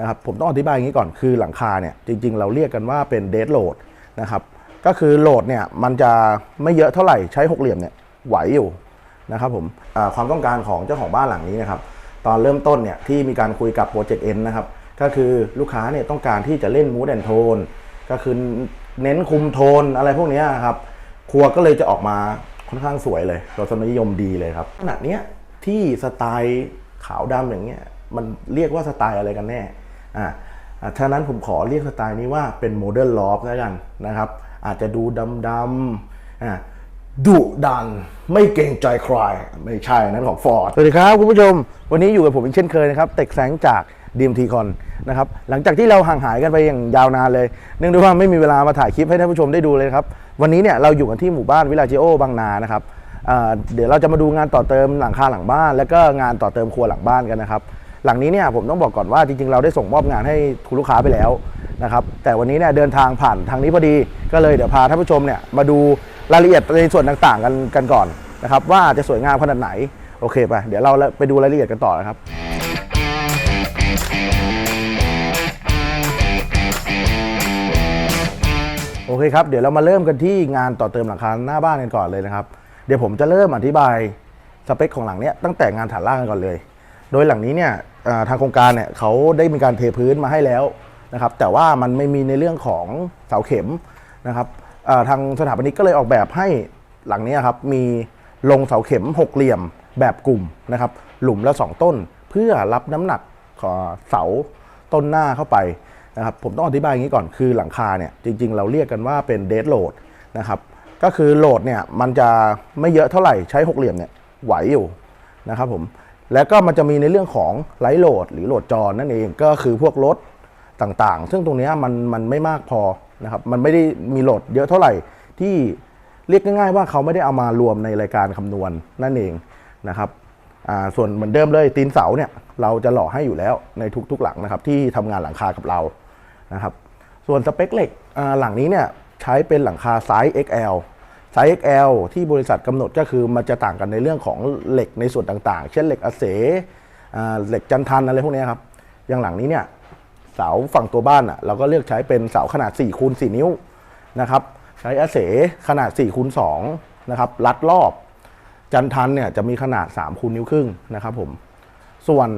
นะครับผมต้องอธิบายอย่างนี้ก่อนคือหลังคาเนี่ยจริงๆ เราเรียกกันว่าเป็นเดดโหลดนะครับก็คือโหลดเนี่ยมันจะไม่เยอะเท่าไหร่ใช้หกเหลี่ยมเนี่ยไหวอยู่นะครับผมความต้องการของเจ้าของบ้านหลังนี้นะครับตอนเริ่มต้นเนี่ยที่มีการคุยกับโปรเจกต์เอ็นนะครับก็คือลูกค้าเนี่ยต้องการที่จะเล่นมูดแอนโทนก็คือเน้นคุมโทนอะไรพวกนี้ครับครัวก็เลยจะออกมาค่อนข้างสวยเลยรสนิยมดีเลยครับขนาดเนี้ยที่สไตล์ขาวดำอย่างเงี้ยมันเรียกว่าสไตล์อะไรกันแน่ อ่าอ่านั้นผมขอเรียกสไตล์นี้ว่าเป็นโมเดิร์นลอฟแล้วกันนะครับ อาจจะดูดำดำอ่าดุดันไม่เกรงใจใครไม่ใช่นั้นของฟอร์ดสวัสดีครับคุณผู้ชม วันนี้อยู่กับผมอีกเช่นเคยนะครับเต็กแสงจาก DMT Con นนะครับหลังจากที่เราห่างหายกันไปอย่างยาวนานเลย เนื่องด้วยว่าไม่มีเวลามาถ่ายคลิปให้ท่านผู้ชมได้ดูเลยครับ วันนี้เนี่ยเราอยู่กันที่หมู่บ้านวิลาจิโอบางนานะครับเดี๋ยวเราจะมาดูงานต่อเติมหลังคาหลังบ้าน แล้วก็งานต่อเติมครัวหลังบ้านกันนะครับ หลังนี้เนี่ยผมต้องบอกก่อนว่าจริงๆ เราได้ส่งมอบงานให้คุณลูกค้าไปแล้วนะครับแต่วันนี้เนี่ยเดินทางผ่านทางนี้พอดี ก็เลยเดี๋ยวพาท่านผู้ชมเนี่ยมาดูรายละเอียดในส่วนต่างๆ กันกันก่อนนะครับว่าจะสวยงามขนาดไหนโอเคไปเดี๋ยวเราไปดูรายละเอียดกันต่อนะครับโอเคครับเดี๋ยวเรามาเริ่มกันที่งานต่อเติมหลังคาหน้าบ้านกันก่อนเลยนะครับ เดี๋ยวผมจะเริ่มอธิบายสเปคของหลังเนี้ยตั้งแต่งานฐานล่างกันก่อนเลย โดยหลังนี้เนี่ย ทางโครงการเนี่ยเขาได้มีการเทพื้นมาให้แล้วนะครับ แต่ว่ามันไม่มีในเรื่องของเสาเข็มนะครับทางสถาปนิกก็เลยออกแบบให้หลังนี้ครับมีลงเสาเข็มหกเหลี่ยมแบบกลุ่มนะครับ หลุมละสองต้น เพื่อรับน้ำหนักของเสาต้นหน้าเข้าไปนะครับ ผมต้องอธิบายอย่างนี้ก่อนคือหลังคาเนี่ยจริง ๆ เราเรียกกันว่าเป็นเดดโหลดนะครับก็คือโหลดเนี่ยมันจะไม่เยอะเท่าไหร่ใช้หกเหลี่ยมเนี่ยไหวอยู่นะครับผม แล้วก็มันจะมีในเรื่องของไลท์โหลดหรือโหลดจอนั่นเองก็คือพวกรถต่างๆ ซึ่งตรงนี้มันมันไม่มากพอนะครับมันไม่ได้มีโหลดเยอะเท่าไหร่ที่เรียกง่ายๆว่าเขาไม่ได้เอามารวมในรายการคำนวณนั่นเองนะครับส่วนเหมือนเดิมเลยตีนเสาเนี่ยเราจะหล่อให้อยู่แล้วในทุกๆหลังนะครับที่ทำงานหลังคากับเรานะครับส่วนสเปคเหล็กหลังนี้เนี่ยใช้เป็นหลังคาไซส์ XL ไซส์ XL ที่บริษัทกำหนดก็คือมันจะต่างกันในเรื่องของเหล็กในส่วนต่างๆ เช่นเหล็กอเสเหล็กจันทันอะไรพวกนี้ครับ อย่างหลังนี้เนี่ยเสาฝั่งตัวบ้านอะเราก็เลือกใช้เป็นเสาขนาด4คูณ4นิ้วนะครับใช้อเสขนาด4คูณ2นะครับรัดรอบ จันทันเนี่ยจะมีขนาด3คูณนิ้วครึ่งนะครับผมส่วน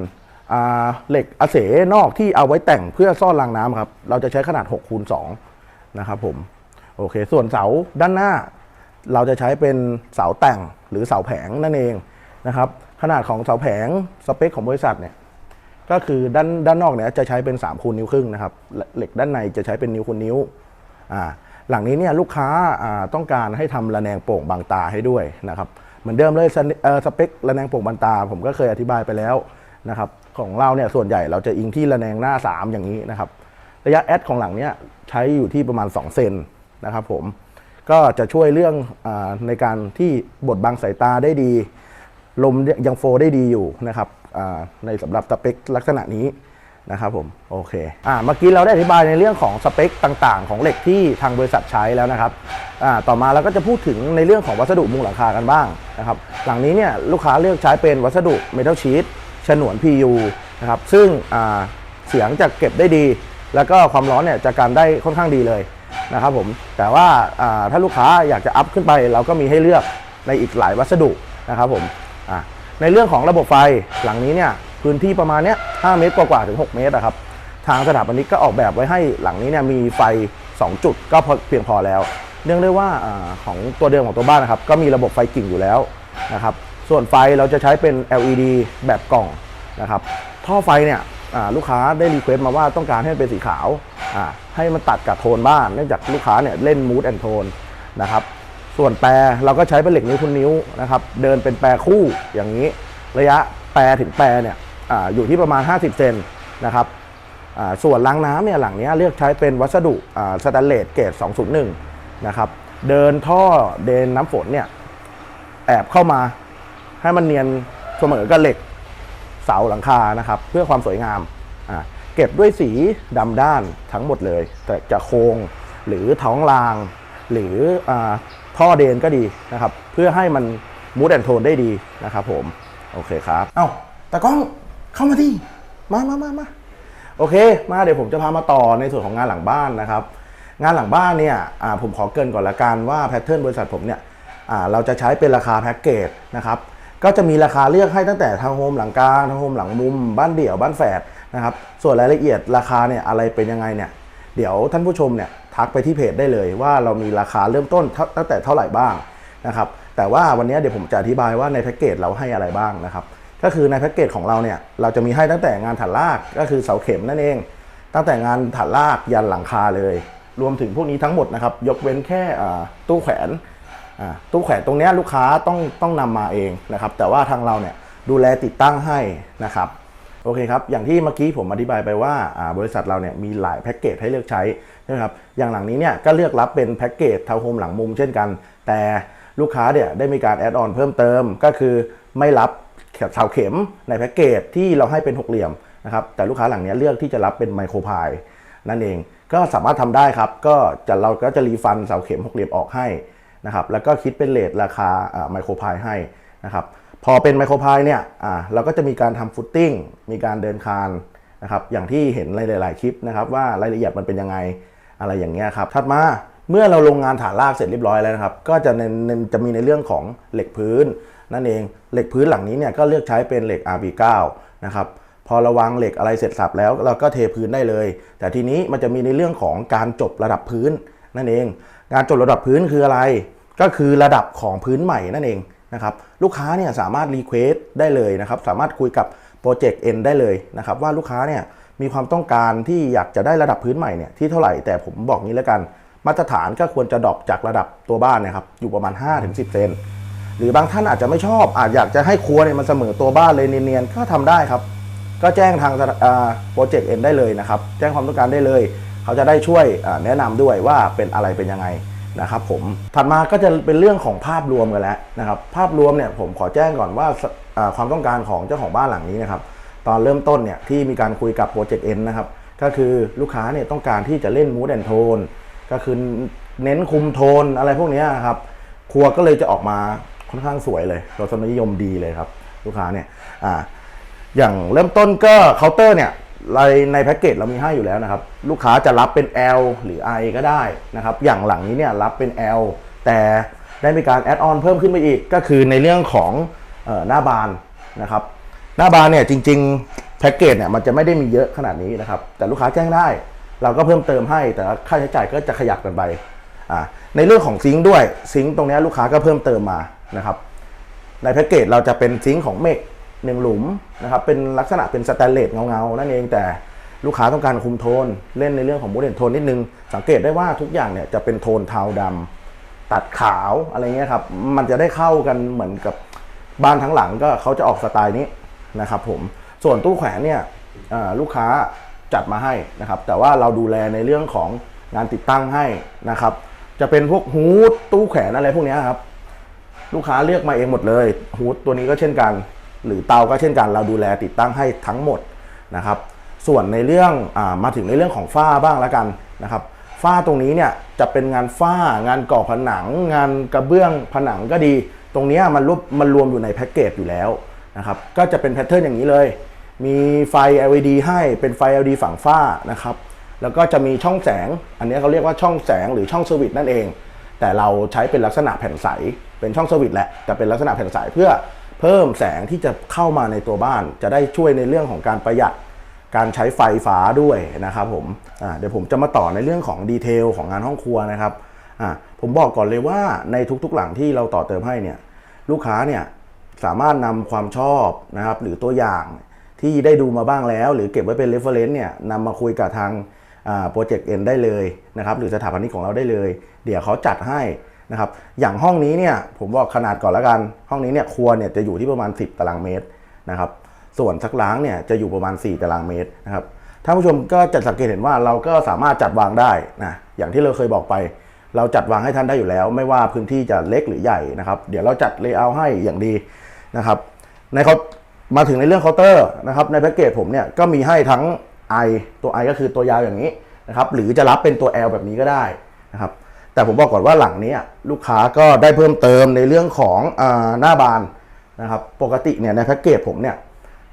เหล็กอเสนอกที่เอาไว้แต่งเพื่อซ่อนรางน้ำครับเราจะใช้ขนาด6คูณ2นะครับผมโอเค ส่วนเสาด้านหน้า เราจะใช้เป็นเสาแต่งหรือเสาแผงนั่นเองนะครับ ขนาดของเสาแผงสเปคของบริษัทเนี่ยก็คือด้านด้านนอกเนี่ยจะใช้เป็น3คูณนิ้วครึ่งนะครับเหล็กด้านในจะใช้เป็นนิ้วคูณนิ้วอ่าหลังนี้เนี่ยลูกค้าอ่าต้องการให้ทำระแนงโป่งบางตาให้ด้วยนะครับเหมือนเดิมเลยสเออสเปคระแนงโป่งบางตา ผมก็เคยอธิบายไปแล้วนะครับของเราเนี่ยส่วนใหญ่เราจะอิงที่ระแนงหน้า 3 อย่างนี้นะครับ ระยะแอดของหลังเนี้ยใช้อยู่ที่ประมาณ 2 เซนนะครับผม ก็จะช่วยเรื่องอในการที่บดบังสายตาได้ดี ลมยังโฟได้ดีอยู่นะครับในสำหรับสเปคลักษณะนี้นะครับผมโอเคอ่าเมื่อกี้เราได้อธิบายในเรื่องของสเปคต่างๆ ของเหล็กที่ทางบริษัทใช้แล้วนะครับอ่าต่อมาเราก็จะพูดถึงในเรื่องของวัสดุมุงหลังคากันบ้างนะครับหลังนี้เนี่ยลูกค้าเลือกใช้เป็นวัสดุเมทัลชีตฉนวน PU นะครับซึ่งอ่าเสียงจะเก็บได้ดี แล้วก็ความร้อนเนี่ยจะกันได้ค่อนข้างดีเลย นะครับผมแต่ว่าถ้าลูกค้าอยากจะอัพขึ้นไป เราก็มีให้เลือกในอีกหลายวัสดุนะครับผมในเรื่องของระบบไฟหลังนี้เนี่ยพื้นที่ประมาณเนี้ย5เมตรกว่าๆถึง 6 เมตรอะครับทางสถาปนิกก็ออกแบบไว้ให้หลังนี้เนี่ยมีไฟ 2 จุดก็เพียงพอแล้ว เนื่องด้วยว่าอของตัวเดิมของตัวบ้านนะครับก็มีระบบไฟกิ่งอยู่แล้วนะครับส่วนไฟเราจะใช้เป็น LED แบบกล่องนะครับท่อไฟเนี่ยลูกค้าได้รีเควสต์มาว่าต้องการให้เป็นสีขาว ให้มันตัดกับโทนบ้านเนื่องจากลูกค้าเนี่ยเล่นมูดแอนโทนนะครับส่วนแปรเราก็ใช้เป็นเหล็กนิ้วคุณนิ้วนะครับเดินเป็นแปรคู่อย่างนี้ ระยะแปรถึงแปรเนี่ยออยู่ที่ประมาณ 50 เซนนะครับส่วนล้างน้ำเนี่ยหลังเนี้ยเลือกใช้เป็นวัสดุสแตนเลสเกรด201นะครับเดินท่อเดินน้ำฝนเนี่ยแอบเข้ามาให้มันเนียนเสมอกับเหล็กเสาหลังคานะครับ เพื่อความสวยงามอ่า เก็บด้วยสีดำด้านทั้งหมดเลย แต่จะโครงหรือท้องราง หรืออาท่อเดนก็ดีนะครับ เพื่อให้มันมูดแอนโทนได้ดีนะครับผม โอเคครับ เอ้าตากล้องเข้ามาที่มามามามาโอเค มาเดี๋ยวผมจะพามาต่อในส่วนของงานหลังบ้านนะครับ งานหลังบ้านเนี่ยอ่าผมขอเกรินก่อนละกันว่าแพทเทิร์นบริษัทผมเนี่ยอ่าเราจะใช้เป็นราคาแพ็กเกจนะครับก็จะมีราคาเลือกให้ตั้งแต่ทางโฮมหลังกลางทางโฮมหลังมุม บ้านเดี่ยวบ้านแฝด นะครับ ส่วนรายละเอียดราคาเนี่ยอะไรเป็นยังไงเนี่ยเดี๋ยวท่านผู้ชมเนี่ยทักไปที่เพจได้เลย ว่าเรามีราคาเริ่มต้นตั้งแต่เท่าไหร่บ้างนะครับ แต่ว่าวันนี้เดี๋ยวผมจะอธิบายว่าในแพ็กเกจเราให้อะไรบ้างนะครับ ก็คือในแพ็กเกจของเราเนี่ยเราจะมีให้ตั้งแต่งานถัดลากก็คือเสาเข็มนั่นเอง ตั้งแต่งานถัดลากยันหลังคาเลย รวมถึงพวกนี้ทั้งหมดนะครับ ยกเว้นแค่ตู้แขวนตู้แขวนตรงนี้ลูกค้าต้องต้องนำมาเองนะครับ แต่ว่าทางเราเนี่ยดูแลติดตั้งให้นะครับ โอเคครับ อย่างที่เมื่อกี้ผมอธิบายไปว่าาบริษัทเราเนี่ยมีหลายแพ็กเกจให้เลือกใช้ใช่ไหมครับ อย่างหลังนี้เนี่ยก็เลือกรับเป็นแพ็กเกจทาวน์โฮมหลังมุมเช่นกัน แต่ลูกค้าเนี่ยได้มีการแอดออนเพิ่มเติมก็คือไม่รับเสาเข็มในแพ็กเกจที่เราให้เป็นหกเหลี่ยมนะครับ แต่ลูกค้าหลังนี้เลือกที่จะรับเป็นไมโครพายนั่นเอง ก็สามารถทำได้ครับ ก็จะเราก็จะรีฟันเสาเข็มหกเหลี่ยมออกให้นะครับ แล้วก็คิดเป็นเลทราคาไมโครพายให้นะครับ พอเป็นไมโครพายเนี่ยอ่าเราก็จะมีการทำฟุตติ้ง มีการเดินคานนะครับอย่างที่เห็นในหลาย ๆ คลิปนะครับว่ารายละเอียดมันเป็นยังไงอะไรอย่างเงี้ยครับถัดมาเมื่อเราลงงานฐานรากเสร็จเรียบร้อยแล้วนะครับ ก็จะเน้นเน้นจะมีในเรื่องของเหล็กพื้น นั่นเองเหล็กพื้นหลังนี้เนี่ยก็เลือกใช้เป็นเหล็ก RB9 นะครับพอระวางเหล็กอะไรเสร็จสับแล้วเราก็เทพื้นได้เลย แต่ทีนี้มันจะมีในเรื่องของการจบระดับพื้นนั่นเองการจบระดับพื้นคืออะไร ก็คือระดับของพื้นใหม่นั่นเอง นะครับลูกค้าเนี่ยสามารถรีเควสได้เลยนะครับสามารถคุยกับโปรเจกต์เอ็นได้เลยนะครับว่าลูกค้าเนี่ยมีความต้องการที่อยากจะได้ระดับพื้นใหม่เนี่ยที่เท่าไหร่แต่ผมบอกงี้แล้วกัน มาตรฐานก็ควรจะดรอปจากระดับตัวบ้านนะครับอยู่ประมาณ 5-10 เซนหรือบางท่านอาจจะไม่ชอบอาจอยากจะให้ครัวเนี่ยมันเสมอตัวบ้านเลยเนียนๆก็ทำได้ครับ ก็แจ้งทางโปรเจกต์เอ็นได้เลยนะครับ แจ้งความต้องการได้เลย เขาจะได้ช่วยแนะนำด้วยว่าเป็นอะไรเป็นยังไง นะครับผมถัดมาก็จะเป็นเรื่องของภาพรวมกันแล้วนะครับ ภาพรวมเนี่ยผมขอแจ้งก่อนว่าความต้องการของเจ้าของบ้านหลังนี้นะครับ ตอนเริ่มต้นเนี่ยที่มีการคุยกับโปรเจกต์เอ็นนะครับ ก็คือลูกค้าเนี่ยต้องการที่จะเล่นมูดแอนโทนก็คือเน้นคุมโทนอะไรพวกนี้ยครับ ครัวก็เลยจะออกมาค่อนข้างสวยเลยรสนิยมดีเลยครับ ลูกค้าเนี่ยออย่างเริ่มต้นก็เคาน์เตอร์เนี่ย ในในแพ็กเกจเรามีให้อยู่แล้วนะครับ ลูกค้าจะรับเป็น L หรือ I ก็ได้นะครับ อย่างหลังนี้เนี่ยรับเป็น L แต่ได้มีการแอดออนเพิ่มขึ้นไปอีกก็คือในเรื่องของออหน้าบานนะครับ หน้าบานเนี่ยจริงๆแพ็กเกจเนี่ยมันจะไม่ได้มีเยอะขนาดนี้นะครับ แต่ลูกค้าแจ้งได้ เราก็เพิ่มเติมให้แต่ค่าใช้จ่ายก็จะขยับกันไปในเรื่องของซิงค์ด้วยซิงค์ตรงนี้ลูกค้าก็เพิ่มเติมมานะครับ ในแพ็กเกจเราจะเป็นซิงค์ของเมก หนึ่งหลุมนะครับเป็นลักษณะเป็นสแตนเลสเงาๆนั่นเองแต่ลูกค้าต้องการคุมโทนเล่นในเรื่องของมูดเด่นโทนนิดนึง สังเกตได้ว่าทุกอย่างเนี่ยจะเป็นโทนเทาดำตัดขาวอะไรเงี้ยครับมันจะได้เข้ากันเหมือนกับบ้านทั้งหลังก็เขาจะออกสไตล์นี้นะครับผมส่วนตู้แขวนเนี่ยลูกค้าจัดมาให้นะครับ แต่ว่าเราดูแลในเรื่องของงานติดตั้งให้นะครับ จะเป็นพวกฮูดตู้แขวนอะไรพวกนี้ครับ ลูกค้าเลือกมาเองหมดเลยฮูดตัวนี้ก็เช่นกัน หรือเตาก็เช่นกัน เราดูแลติดตั้งให้ทั้งหมดนะครับ ส่วนในเรื่องอมาถึงในเรื่องของฝ้าบ้างแล้วกันนะครับฝ้าตรงนี้เนี่ยจะเป็นงานฝ้างานก่อผนัง งานกระเบื้องผนังก็ดี ตรงนี้มันรวบมันรวมอยู่ในแพ็กเกจอยู่แล้วนะครับก็จะเป็นแพทเทิร์นอย่างนี้เลย มีไฟ LED ให้เป็นไฟ LED ฝั่งฝ้านะครับแล้วก็จะมีช่องแสง อันนี้เขาเรียกว่าช่องแสงหรือช่องสวิตนั่นเอง แต่เราใช้เป็นลักษณะแผ่นใส เป็นช่องสวิตแหละแต่เป็นลักษณะแผ่นใสเพื่อ เพิ่มแสงที่จะเข้ามาในตัวบ้าน จะได้ช่วยในเรื่องของการประหยัดการใช้ไฟฟ้าด้วยนะครับผมเดี๋ยวผมจะมาต่อในเรื่องของดีเทลของงานห้องครัวนะครับผมบอกก่อนเลยว่าในทุกๆหลังที่เราต่อเติมให้เนี่ยลูกค้าเนี่ยสามารถนำความชอบนะครับหรือตัวอย่างที่ได้ดูมาบ้างแล้ว หรือเก็บไว้เป็น reference เนี่ยนำมาคุยกับทางโปรเจกต์เอ็นได้เลยนะครับหรือสถาปนิกของเราได้เลย เดี๋ยวเขาจัดให้ นะครับอย่างห้องนี้เนี่ยผมบอกขนาดก่อนล้วกัน ห้องนี้เนี่ยครัวเนี่ยจะอยู่ที่ประมาณ 10 ตารางเมตรนะครับส่วนซักล้างเนี่ยจะอยู่ประมาณ 4 ตารางเมตรนะครับท่านผู้ชมก็จะสังเกตเห็นว่าเราก็สามารถจัดวางได้นะอย่างที่เราเคยบอกไป เราจัดวางให้ท่านได้อยู่แล้ว ไม่ว่าพื้นที่จะเล็กหรือใหญ่นะครับ เดี๋ยวเราจัดเลเยอร์ให้อย่างดีนะครับในเขามาถึงในเรื่องเคาน์เตอร์นะครับในแพ็กเกจผมเนี่ยก็มีให้ทั้ง I ตัว I ก็คือตัวยาวอย่างนี้นะครับหรือจะรับเป็นตัว L แบบนี้ก็ได้นะครับ แต่ผมบอกก่อนว่าหลังนี้ลูกค้าก็ได้เพิ่มเติมในเรื่องของอหน้าบานนะครับปกติเนี่ยในแพ็กเกจผมเนี่ย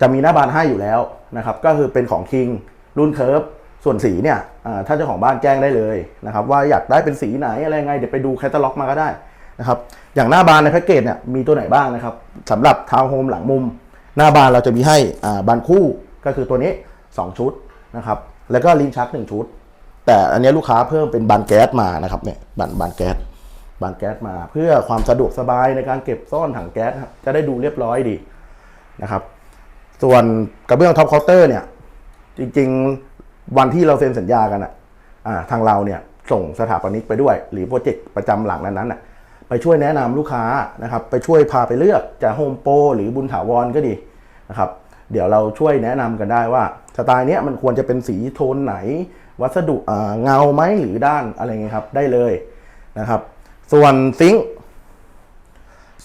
จะมีหน้าบานให้อยู่แล้วนะครับก็คือเป็นของ King รุ่นเคิร์ฟส่วนสีเนี่ยถ้าเจ้าของบ้านแจ้งได้เลยนะครับว่าอยากได้เป็นสีไหนอะไรไงเดี๋ยวไปดูแคตตาล็อกมาก็ได้นะครับอย่างหน้าบานในแพ็กเกจเนี่ยมีตัวไหนบ้างนะครับสำหรับทาวน์โฮมหลังมุม หน้าบานเราจะมีให้บานคู่ก็คือตัวนี้ 2 ชุดนะครับแล้วก็ลิ้นชัก 1 ชุด แต่อันนี้ลูกค้าเพิ่มเป็นบานแก๊สมานะครับเนี่ยบานบานแก๊สบานแก๊สมา เพื่อความสะดวกสบายในการเก็บซ่อนถังแก๊สครับจะได้ดูเรียบร้อยดีนะครับ ส่วนกระเบื้องท็อปเคาน์เตอร์เนี่ย จริงๆวันที่เราเซ็นสัญญากันอะอ่าทางเราเนี่ยส่งสถาปนิกไปด้วย หรือโปรเจกต์ประจำหลังนั้นๆอะไปช่วยแนะนำลูกค้านะครับ ไปช่วยพาไปเลือกจะโฮมโปรหรือบุญถาวรก็ดีนะครับ เดี๋ยวเราช่วยแนะนำกันได้ว่าสไตล์เนี้ยมันควรจะเป็นสีโทนไหน วัสดุเงาไหมหรือด้านอะไรเงี้ยครับได้เลยนะครับ ส่วนซิงค์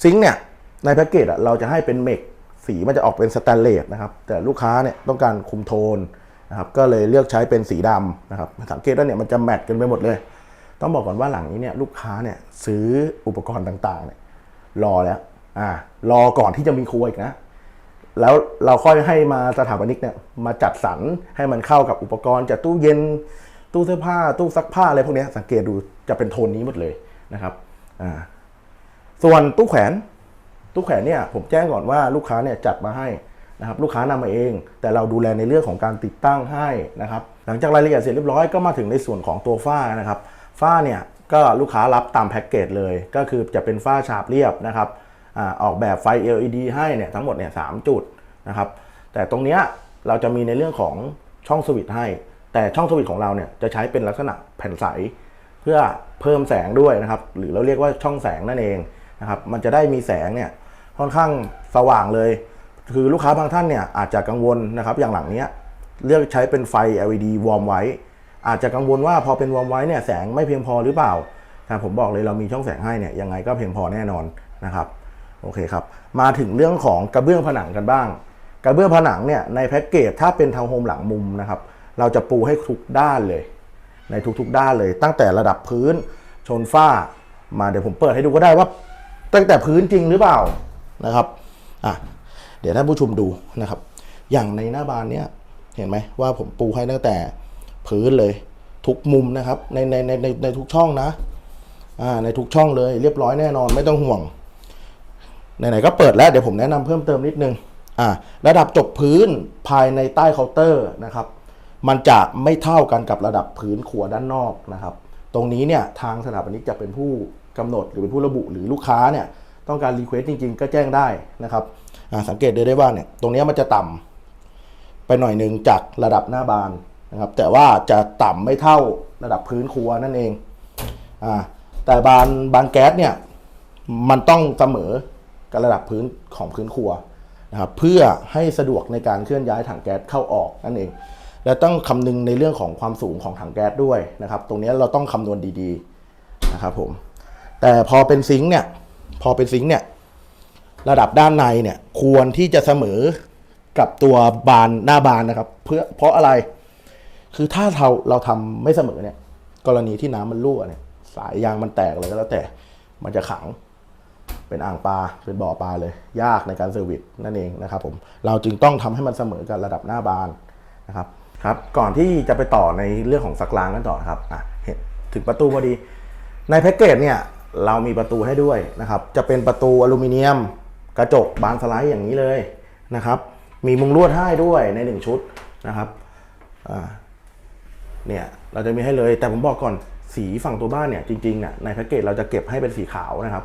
ซิงค์เนี่ยในแพ็กเกจเราจะให้เป็นเมกสีมันจะออกเป็นสแตนเลสนะครับ แต่ลูกค้าเนี่ยต้องการคุมโทนนะครับก็เลยเลือกใช้เป็นสีดำนะครับสังเกตว่าเนี่ยมันจะแมทกันไปหมดเลย ต้องบอกก่อนว่าหลังนี้เนี่ยลูกค้าเนี่ยซื้ออุปกรณ์ต่างๆเนี่ยรอแล้วอ่ารอก่อนที่จะมีครัวอีกนะ แล้วเราค่อยให้มาสถาปนิกเนี่ยมาจัดสรรให้มันเข้ากับอุปกรณ์จากตู้เย็นตู้เสื้อผ้าตู้ซักผ้าอะไรพวกนี้สังเกตดูจะเป็นโทนนี้หมดเลยนะครับอ่าส่วนตู้แขวนตู้แขวนเนี่ยผมแจ้งก่อนว่าลูกค้าเนี่ยจัดมาให้นะครับลูกค้านำมาเอง แต่เราดูแลในเรื่องของการติดตั้งให้นะครับหลังจากรายละเอียดเสร็จเรียบร้อยก็มาถึงในส่วนของตัวฝ้านะครับฝ้าเนี่ยก็ลูกค้ารับตามแพ็กเกจเลย ก็คือจะเป็นฝ้าฉาบเรียบนะครับ ออกแบบไฟ LED ให้เนี่ยทั้งหมดเนี่ยสามจุดนะครับ แต่ตรงเนี้ยเราจะมีในเรื่องของช่องสวิตช์ให้ แต่ช่องสวิตช์ของเราเนี่ยจะใช้เป็นลักษณะแผ่นใส เพื่อเพิ่มแสงด้วยนะครับ หรือเราเรียกว่าช่องแสงนั่นเองนะครับ มันจะได้มีแสงเนี่ยค่อนข้างสว่างเลย คือลูกค้าบางท่านเนี่ยอาจจะกังวลนะครับ อย่างหลังเนี้ยเลือกใช้เป็นไฟ LED วอร์มไว้ อาจจะกังวลว่าพอเป็นวอร์มไว้เนี่ยแสงไม่เพียงพอหรือเปล่าแต่ผมบอกเลยเรามีช่องแสงให้เนี่ยยังไงก็เพียงพอแน่นอนนะครับ โอเคครับ มาถึงเรื่องของกระเบื้องผนังกันบ้าง กระเบื้องผนังเนี่ยในแพ็กเกจถ้าเป็นทาวน์โฮมหลังมุมนะครับ เราจะปูให้ทุกด้านเลย ในทุกๆด้านเลย ตั้งแต่ระดับพื้นชนฝ้า มาเดี๋ยวผมเปิดให้ดูก็ได้ว่า ตั้งแต่พื้นจริงหรือเปล่านะครับอะเดี๋ยวท่านผู้ชมดูนะครับ อย่างในหน้าบานเนี้ยเห็นไหมว่าผมปูให้ตั้งแต่พื้นเลย ทุกมุมนะครับในในในในในทุกช่องนะอ่าในทุกช่องเลย เรียบร้อยแน่นอนไม่ต้องห่วง ไหนๆก็เปิดแล้วเดี๋ยวผมแนะนำเพิ่มเติมนิดนึงอ่าระดับจบพื้นภายในใต้เคาน์เตอร์นะครับ มันจะไม่เท่ากันกับระดับพื้นครัวด้านนอกนะครับ ตรงนี้เนี่ยทางสถาปนิกจะเป็นผู้กำหนดหรือเป็นผู้ระบุหรือลูกค้าเนี่ยต้องการรีเควสจริงๆ ก็แจ้งได้นะครับอ่าสังเกตได้ได้ว่าเนี่ยตรงนี้มันจะต่ำไปหน่อยหนึ่งจากระดับหน้าบานนะครับ แต่ว่าจะต่ำไม่เท่าระดับพื้นครัวนั่นเองอ่าแต่บานบานแก๊สเนี่ยมันต้องเสมอ กับระดับพื้นของพื้นครัวนะครับเพื่อให้สะดวกในการเคลื่อนย้ายถังแก๊สเข้าออกนั่นเอง และต้องคำนึงในเรื่องของความสูงของถังแก๊สด้วยนะครับ ตรงนี้เราต้องคำนวณดีๆนะครับผมแต่พอเป็นซิงค์เนี่ยพอเป็นซิงค์เนี่ยระดับด้านในเนี่ยควรที่จะเสมอกับตัวบานหน้าบานนะครับ เพื่อเพราะอะไร คือถ้าเราเราทำไม่เสมอเนี่ยกรณีที่น้ำมันรั่วเนี่ยสายยางมันแตกเลยก็แล้วแต่มันจะขัง เป็นอ่างปลาเป็นบ่อปลาเลย ยากในการเซอร์วิสนั่นเองนะครับผมเราจึงต้องทำให้มันเสมอกับระดับหน้าบานนะครับครับก่อนที่จะไปต่อในเรื่องของสักล้างกันต่อครับอะเห็นถึงประตูพอดี ในแพ็กเกจเนี่ยเรามีประตูให้ด้วยนะครับ จะเป็นประตูอลูมิเนียม กระจกบานสไลด์อย่างนี้เลยนะครับ มีมุงลวดให้ด้วยในหนึ่งชุดนะครับอ่าเนี่ยเราจะมีให้เลย แต่ผมบอกก่อนสีฝั่งตัวบ้านเนี่ยจริงๆเนี่ยในแพ็กเกจเราจะเก็บให้เป็นสีขาวนะครับ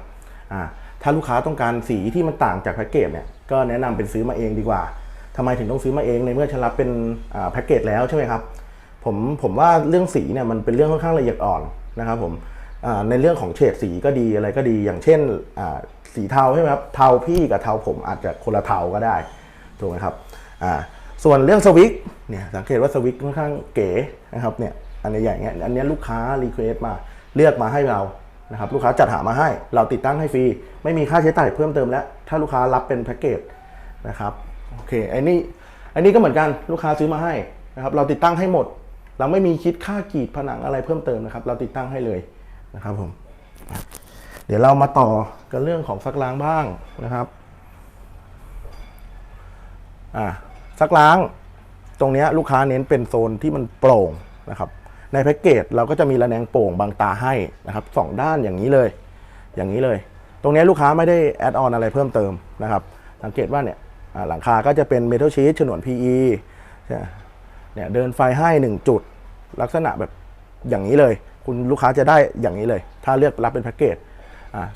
อ่า ถ้าลูกค้าต้องการสีที่มันต่างจากแพ็กเกจเนี่ยก็แนะนำเป็นซื้อมาเองดีกว่าทำไมถึงต้องซื้อมาเองในเมื่อฉันรับเป็นแพ็กเกจแล้วใช่ไหมครับผมผมว่าเรื่องสีเนี่ยมันเป็นเรื่องค่อนข้างละเอียดอ่อนนะครับผมในเรื่องของเฉดสีก็ดีอะไรก็ดีอย่างเช่นสีเทาใช่ไหมครับเทาพี่กับเทาผมอาจจะคนละเทาก็ได้ถูกไหมครับส่วนเรื่องสวิตช์เนี่ยสังเกตว่าสวิตช์ค่อนข้างเก๋นะครับเนี่ยอันนี้อย่เงี้ยอันนี้ลูกค้ารีเควสมาเลือกมาให้เรา นะครับลูกค้าจัดหามาให้ เราติดตั้งให้ฟรี ไม่มีค่าใช้จ่ายเพิ่มเติมแล้ว ถ้าลูกค้ารับเป็นแพ็กเกจนะครับโอเคอันนี้อันนี้ก็เหมือนกันลูกค้าซื้อมาให้นะครับเราติดตั้งให้หมด เราไม่มีคิดค่ากรีดผนังอะไรเพิ่มเติมนะครับ เราติดตั้งให้เลยนะครับผมเดี๋ยวเรามาต่อกันเรื่องของซักล้างบ้างนะครับอะซักล้างตรงนี้ลูกค้าเน้นเป็นโซนที่มันโปร่งนะครับ ในแพ็กเกจเราก็จะมีระแนงโป่งบางตาให้นะครับสองด้านอย่างนี้เลย อย่างนี้เลย ตรงนี้ลูกค้าไม่ได้แอดออนอะไรเพิ่มเติมนะครับ สังเกตว่าเนี่ยหลังคาก็จะเป็นเมทัลชีทฉนวน PE เนี่ยเดินไฟให้ 1 จุด ลักษณะแบบอย่างนี้เลย คุณลูกค้าจะได้อย่างนี้เลย ถ้าเลือกรับเป็นแพ็กเกจ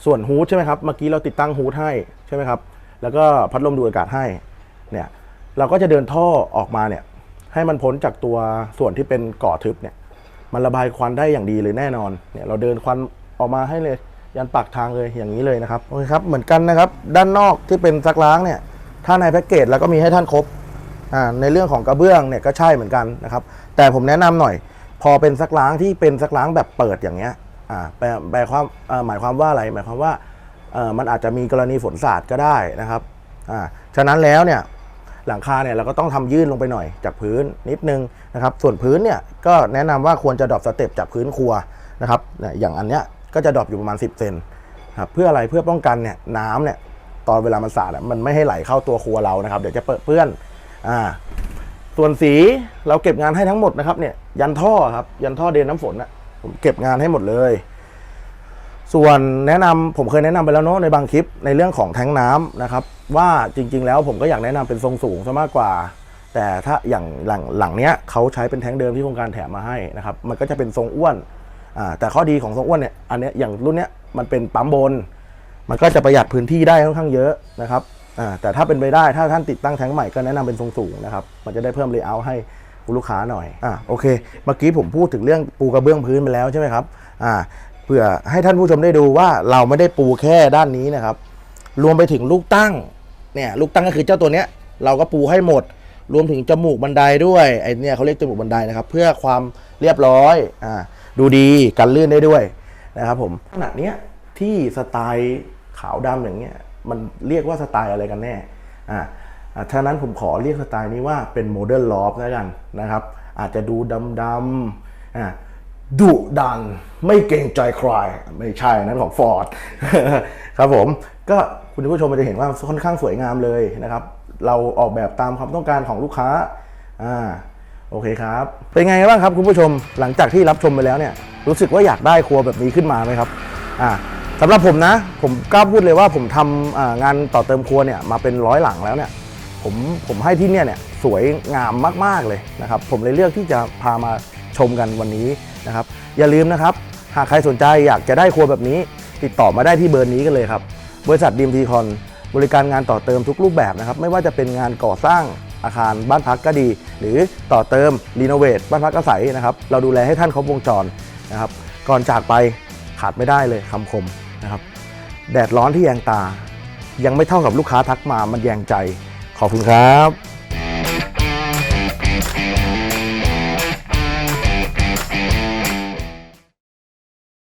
ส่วนฮูดใช่ไหมครับ เมื่อกี้เราติดตั้งฮูดให้ใช่ไหมครับ แล้วก็พัดลมดูดอากาศให้ เนี่ย เราก็จะเดินท่อออกมาเนี่ย ให้มันพ้นจากตัวส่วนที่เป็นก่อทึบเนี่ย มันระบายควันได้อย่างดีเลยแน่นอนเนี่ยเราเดินควันออกมาให้เลยยันปากทางเลยอย่างนี้เลยนะครับโอเคครับเหมือนกันนะครับ ด้านนอกที่เป็นซักล้างเนี่ยถ้าในแพ็กเกจเราก็มีให้ท่านครบอ่าในเรื่องของกระเบื้องเนี่ยก็ใช่เหมือนกันนะครับแต่ผมแนะนำหน่อย พอเป็นซักล้างที่เป็นซักล้างแบบเปิดอย่างเงี้ยอ่าแปลแปลความหมายความว่าอะไรหมายความว่าเออมันอาจจะมีกรณีฝนสาดก็ได้นะครับอ่าฉะนั้นแล้วเนี่ย หลังคาเนี่ยเราก็ต้องทำยื่นลงไปหน่อยจากพื้นนิดนึงนะครับส่วนพื้นเนี่ยก็แนะนำว่าควรจะดรอปสเต็ปจากพื้นครัวนะครับเนี่ยอย่างอันเนี้ยก็จะดรอปอยู่ประมาณ 10เซนครับเพื่ออะไรเพื่อป้องกันเนี่ยน้ำเนี่ยตอนเวลามันสาดมันไม่ให้ไหลเข้าตัวครัวเรานะครับ เดี๋ยวจะเปิดเปื้อนอ่าส่วนสีเราเก็บงานให้ทั้งหมดนะครับเนี่ยยันท่อครับยันท่อเดนน้ำฝนอะผมเก็บงานให้หมดเลย ส่วนแนะนำผมเคยแนะนำไปแล้วเนาะในบางคลิปในเรื่องของแทงน้ำนะครับว่าจริง ๆ แล้วผมก็อยากแนะนำเป็นทรงสูงซะมากกว่า แต่ถ้าอย่างหลังหลังเนี้ยเขาใช้เป็นแทงเดิมที่โครงการแถมมาให้นะครับมันก็จะเป็นทรงอ้วนอ่าแต่ข้อดีของทรงอ้วนเนี่ยอันเนี้ยอย่างรุ่นเนี้ยมันเป็นปั๊มบน มันก็จะประหยัดพื้นที่ได้ค่อนข้างเยอะนะครับอ่าแต่ถ้าเป็นไปได้ถ้าท่านติดตั้งแทงใหม่ก็แนะนำเป็นทรงสูงนะครับมันจะได้เพิ่มเลเยอร์ให้ลูกค้าหน่อย อ่าโอเค เมื่อกี้ผมพูดถึงเรื่องปูกระเบื้องพื้นไปแล้วใช่ไหมครับ อ่า เพื่อให้ท่านผู้ชมได้ดูว่าเราไม่ได้ปูแค่ด้านนี้นะครับ รวมไปถึงลูกตั้งเนี่ยลูกตั้งก็คือเจ้าตัวเนี้ย เราก็ปูให้หมด รวมถึงจมูกบันไดด้วยไอเนี่ยเขาเรียกจมูกบันไดนะครับ เพื่อความเรียบร้อยอ่าดูดีกันลื่นได้ด้วยนะครับผมขนาดเนี้ยที่สไตล์ขาวดำอย่างเงี้ยมันเรียกว่าสไตล์อะไรกันแน่อ่าอ่าฉะนั้นผมขอเรียกสไตล์นี้ว่าเป็นโมเดิร์นลอฟแล้วกันนะครับ อาจจะดูดำๆอ่า ดุดัน ไม่เกรงใจใครไม่ใช่นั้นของฟอร์ดครับผมก็คุณผู้ชมจะเห็นว่าค่อนข้างสวยงามเลยนะครับ เราออกแบบตามความต้องการของลูกค้าอ่าโอเคครับ เป็นไงบ้างครับคุณผู้ชมหลังจากที่รับชมไปแล้วเนี่ยรู้สึกว่าอยากได้ครัวแบบนี้ขึ้นมาไหมครับอ่าสำหรับผมนะ ผมกล้าพูดเลยว่าผมทำงานต่อเติมครัวเนี่ยมาเป็นร้อยหลังแล้วเนี่ยผมผมให้ที่เนี่ยเนี่ยสวยงามมาก ๆ เลยนะครับ ผมเลยเลือกที่จะพามา ชมกันวันนี้นะครับ อย่าลืมนะครับ หากใครสนใจอยากจะได้ครัวแบบนี้ ติดต่อมาได้ที่เบอร์นี้กันเลยครับ บริษัทดีมทีคอนบริการงานต่อเติมทุกรูปแบบนะครับ ไม่ว่าจะเป็นงานก่อสร้างอาคารบ้านพักก็ดี หรือต่อเติมรีโนเวทบ้านพักอาศัยนะครับ เราดูแลให้ท่านครบวงจรนะครับ ก่อนจากไปขาดไม่ได้เลยคำคมนะครับ แดดร้อนที่แยงตา ยังไม่เท่ากับลูกค้าทักมามันแยงใจ ขอบคุณครับ